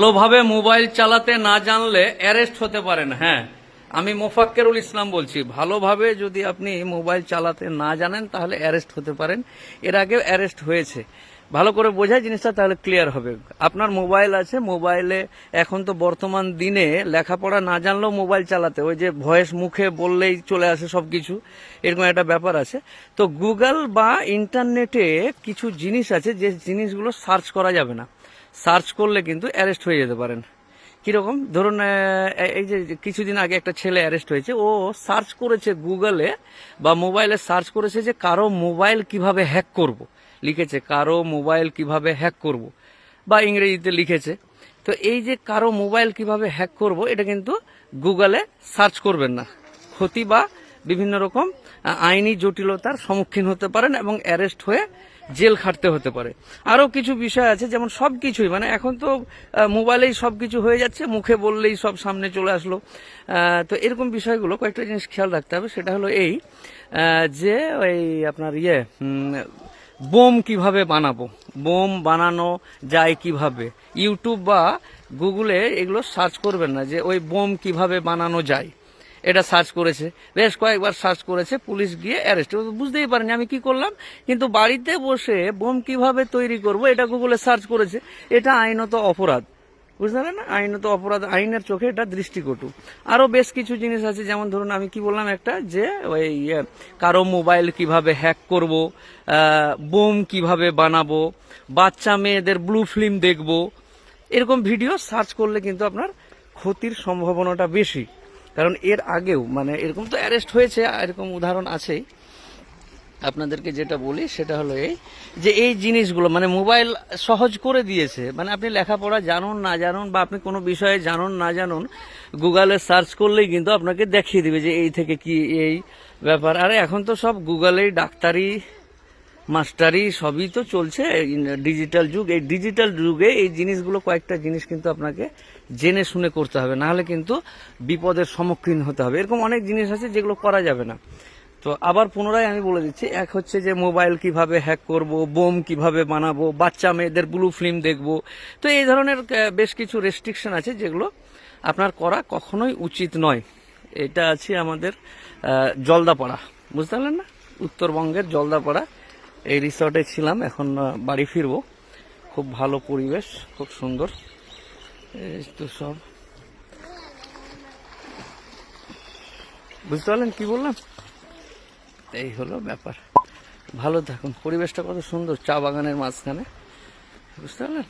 ভালোভাবে মোবাইল চালাতে না জানলে অ্যারেস্ট হতে পারেন হ্যাঁ। আমি মোফাক্কেরুল ইসলাম বলছি, ভালোভাবে যদি আপনি মোবাইল চালাতে না জানেন, তাহলে অ্যারেস্ট হতে পারেন। এর আগেও অ্যারেস্ট হয়েছে। ভালো করে বোঝায় জিনিসটা, তাহলে ক্লিয়ার হবে। আপনার মোবাইল আছে, মোবাইলে এখন তো বর্তমান দিনে লেখাপড়া না জানলেও মোবাইল চালাতে, ওই যে ভয়েস মুখে বললেই চলে আসে সব কিছু এরকম একটা ব্যাপার আছে। তো গুগল বা ইন্টারনেটে কিছু জিনিস আছে, যে জিনিসগুলো সার্চ করা যাবে না। সার্চ করলে কিন্তু অ্যারেস্ট হয়ে যেতে পারেন কীরকম ধরুন এই যে কিছুদিন আগে একটা ছেলে অ্যারেস্ট হয়েছে, ও সার্চ করেছে গুগলে বা মোবাইলে সার্চ করেছে যে কারও মোবাইল কীভাবে হ্যাক করব। লিখেছে, কারও মোবাইল কীভাবে হ্যাক করব। বা ইংরেজিতে লিখেছে তো এই যে কারও মোবাইল কীভাবে হ্যাক করব, এটা কিন্তু গুগলে সার্চ করবেন না ক্ষতি বা বিভিন্ন রকম আইনি জটিলতার সম্মুখীন হতে পারেন এবং অ্যারেস্ট হয়ে জেল খাটতে হতে পারে। আরও কিছু বিষয় আছে যেমন সব কিছুই মানে এখন তো মোবাইলেই সব কিছু হয়ে যাচ্ছে, মুখে বললেই সব সামনে চলে আসলো। তো এরকম বিষয়গুলো কয়েকটা জিনিস খেয়াল রাখতে হবে, সেটা হলো এই যে ওই আপনার ইয়ে বোম কীভাবে বানাবো, বোম বানানো যায় কীভাবে? ইউটিউব বা গুগলে এগুলো সার্চ করবেন না যে ওই বোম কীভাবে বানানো যায়। এটা সার্চ করেছে। বেশ কয়েকবার সার্চ করেছে পুলিশ গিয়ে অ্যারেস্ট বুঝতেই পারেনি আমি কি করলাম কিন্তু বাড়িতে বসে বোম কীভাবে তৈরি করব এটা গুগলে সার্চ করেছে। এটা আইনত অপরাধ। বুঝতে না? আইনত অপরাধ আইনের চোখে এটা দৃষ্টিকটু। আরও বেশ কিছু জিনিস আছে যেমন ধরুন আমি কি বললাম একটা যে ওই ইয়ে, কারও মোবাইল কীভাবে হ্যাক করব বোম কীভাবে বানাবো বাচ্চা মেয়েদের ব্লু ফিল্ম দেখব এরকম ভিডিও সার্চ করলে কিন্তু আপনার ক্ষতির সম্ভাবনাটা বেশি। কারণ এর আগেও মানে এরকম তো অ্যারেস্ট হয়েছে এরকম উদাহরণ আছেই। আপনাদেরকে যেটা বলি, সেটা হলো এই যে এই জিনিসগুলো মানে মোবাইল সহজ করে দিয়েছে। মানে আপনি লেখাপড়া জানুন, না জানুন, বা আপনি কোনো বিষয়ে জানুন, না জানুন গুগলে সার্চ করলেই কিন্তু আপনাকে দেখিয়ে দিবে যে এই থেকে কি এই ব্যাপার। আরে এখন তো সব গুগলেই ডাক্তারি মাস্টারি সবই তো চলছে ডিজিটাল যুগ। এই ডিজিটাল যুগে এই জিনিসগুলো, কয়েকটা জিনিস কিন্তু আপনাকে জেনে শুনে করতে হবে। নাহলে কিন্তু বিপদের সম্মুখীন হতে হবে। এরকম অনেক জিনিস আছে যেগুলো করা যাবে না। তো আবার পুনরায় আমি বলে দিচ্ছি, এক হচ্ছে যে মোবাইল কীভাবে হ্যাক করব, বোম কীভাবে বানাবো, বাচ্চা মেয়েদের ব্লু ফিল্ম দেখব। তো এই ধরনের বেশ কিছু রেস্ট্রিকশন আছে যেগুলো আপনার করা কখনোই উচিত নয়। এটা আছে আমাদের জলদাপাড়া। বুঝতে পারলেন না? উত্তরবঙ্গের জলদাপাড়া। এই রিসর্টে ছিলাম, এখন বাড়ি ফিরব। খুব ভালো পরিবেশ, খুব সুন্দর। এই তো সব। বুঝতে পারলেন কি বললাম? এই হলো ব্যাপার। ভালো থাকুন, পরিবেশটা কত সুন্দর, চা বাগানের মাঝখানে। বুঝতে পারলেন?